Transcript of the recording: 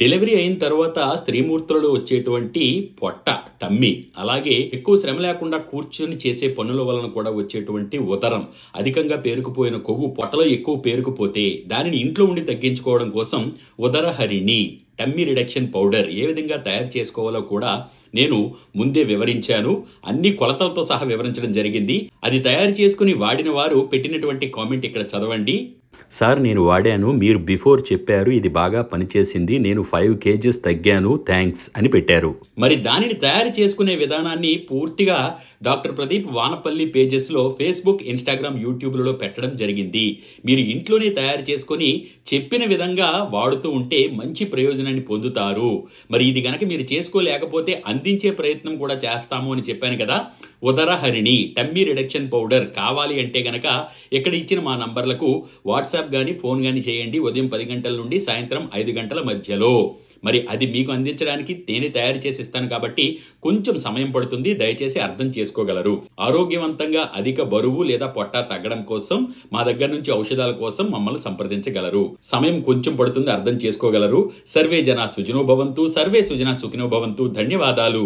Delivery అయిన తర్వాత స్త్రీమూర్తులలో వచ్చేటువంటి పొట్ట టమ్మి అలాగే ఎక్కువ శ్రమ లేకుండా కూర్చొని చేసే పనుల వలన కూడా వచ్చేటువంటి ఉదరం అధికంగా పేరుకుపోయిన కొవ్వు పొట్టలో ఎక్కువ పేరుకుపోతే దానిని ఇంట్లో ఉండి తగ్గించుకోవడం కోసం ఉదరహరిణి. టమ్మీ రిడక్షన్ పౌడర్ ఏ విధంగా తయారు చేసుకోవాలో కూడా నేను ముందే వివరించాను. అన్ని కొలతలతో సహా వివరించడం జరిగింది. అది తయారు చేసుకుని వాడిన వారు పెట్టినటువంటి కామెంట్ ఇక్కడ చదవండి. సార్ నేను వాడాను. మీరు బిఫోర్ చెప్పారు. ఇది బాగా పనిచేసింది. నేను ఫైవ్ కేజెస్ తగ్గాను. థ్యాంక్స్ అని పెట్టారు. మరి దానిని తయారు చేసుకునే విధానాన్ని పూర్తిగా డాక్టర్ ప్రదీప్ వానపల్లి పేజెస్లో ఫేస్బుక్ ఇన్స్టాగ్రామ్ యూట్యూబ్లలో పెట్టడం జరిగింది. మీరు ఇంట్లోనే తయారు చేసుకొని చెప్పిన విధంగా వాడుతూ ఉంటే మంచి ప్రయోజనాన్ని పొందుతారు. మరి ఇది కనుక మీరు చేసుకోలేకపోతే అందించే ప్రయత్నం కూడా చేస్తాము అని చెప్పాను కదా. ఉదరహరిణి టమ్మీ రిడక్షన్ పౌడర్ కావాలి అంటే గనక ఇక్కడ ఇచ్చిన మా నంబర్లకు వాట్సాప్ కానీ ఫోన్ కానీ చేయండి. ఉదయం పది గంటల నుండి సాయంత్రం ఐదు గంటల మధ్యలో. మరి అది మీకు అందించడానికి నేనే తయారు చేసి ఇస్తాను కాబట్టి కొంచెం సమయం పడుతుంది దయచేసి అర్థం చేసుకోగలరు. ఆరోగ్యవంతంగా అధిక బరువు లేదా పొట్ట తగ్గడం కోసం మా దగ్గర నుంచి ఔషధాల కోసం మమ్మల్ని సంప్రదించగలరు. సమయం కొంచెం పడుతుంది అర్థం చేసుకోగలరు. సర్వే జన సుజనోభవంతు సర్వే సుజన సుఖినోభవంతు ధన్యవాదాలు.